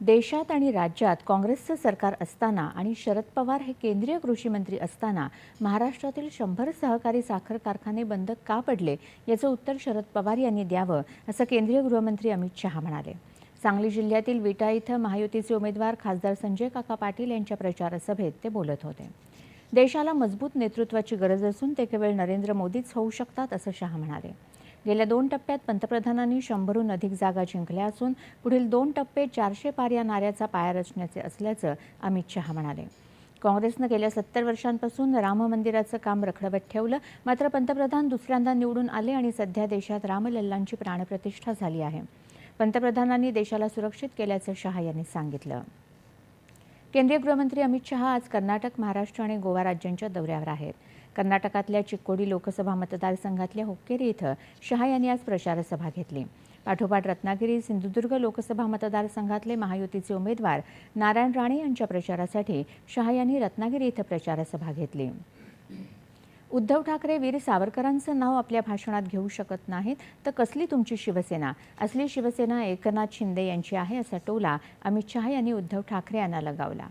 देशात आणि राज्यात काँग्रेसचं सरकार असताना आणि शरद पवार हे केंद्रीय कृषी मंत्री असताना महाराष्ट्रातील शंभर सहकारी साखर कारखाने बंद का पडले याचं उत्तर शरद पवार यांनी द्यावं असं केंद्रीय गृहमंत्री अमित शहा म्हणाले. सांगली जिल्ह्यातील विटा इथं महायुतीचे उमेदवार खासदार संजय काका पाटील यांच्या प्रचारसभेत ते बोलत होते. देशाला मजबूत नेतृत्वाची गरज असून ते केवळ नरेंद्र मोदीच होऊ शकतात असं शहा म्हणाले. गेल्या दोन टप्प्यात पंतप्रधानांनी शंभरहून अधिक जागा जिंकल्या असून पुढील दोन टप्पे चारशे पार या नाऱ्याचा पाया रचण्याचे असल्याचं अमित शहा म्हणाले. काँग्रेसनं गेल्या सत्तर वर्षांपासून राम मंदिराचं काम रखडवत ठेवलं मात्र पंतप्रधान दुसऱ्यांदा निवडून आले आणि सध्या देशात रामलल्लांची प्राणप्रतिष्ठा झाली आहे. पंतप्रधानांनी देशाला सुरक्षित केल्याचं शहा यांनी सांगितलं. केंद्रीय गृहमंत्री अमित शहा आज कर्नाटक महाराष्ट्र आणि गोवा राज्यांच्या दौऱ्यावर आहेत. कर्नाटकातल्या चिक्कोडी लोकसभा मतदारसंघातल्या हुक्केरी इथं शहा यांनी आज प्रचारसभा घेतली. पाठोपाठ रत्नागिरी सिंधुदुर्ग लोकसभा मतदारसंघातले महायुतीचे उमेदवार नारायण राणे यांच्या प्रचारासाठी शहा यांनी रत्नागिरी इथं प्रचारसभा घेतली. उद्धव ठाकरे वीर सावरकरांचं नाव आपल्या भाषणात घेऊ शकत नाहीत. तर कसली तुमची शिवसेना? असली शिवसेना एकनाथ शिंदे यांची आहे असा टोला अमित शहा यांनी उद्धव ठाकरे यांना लगावला.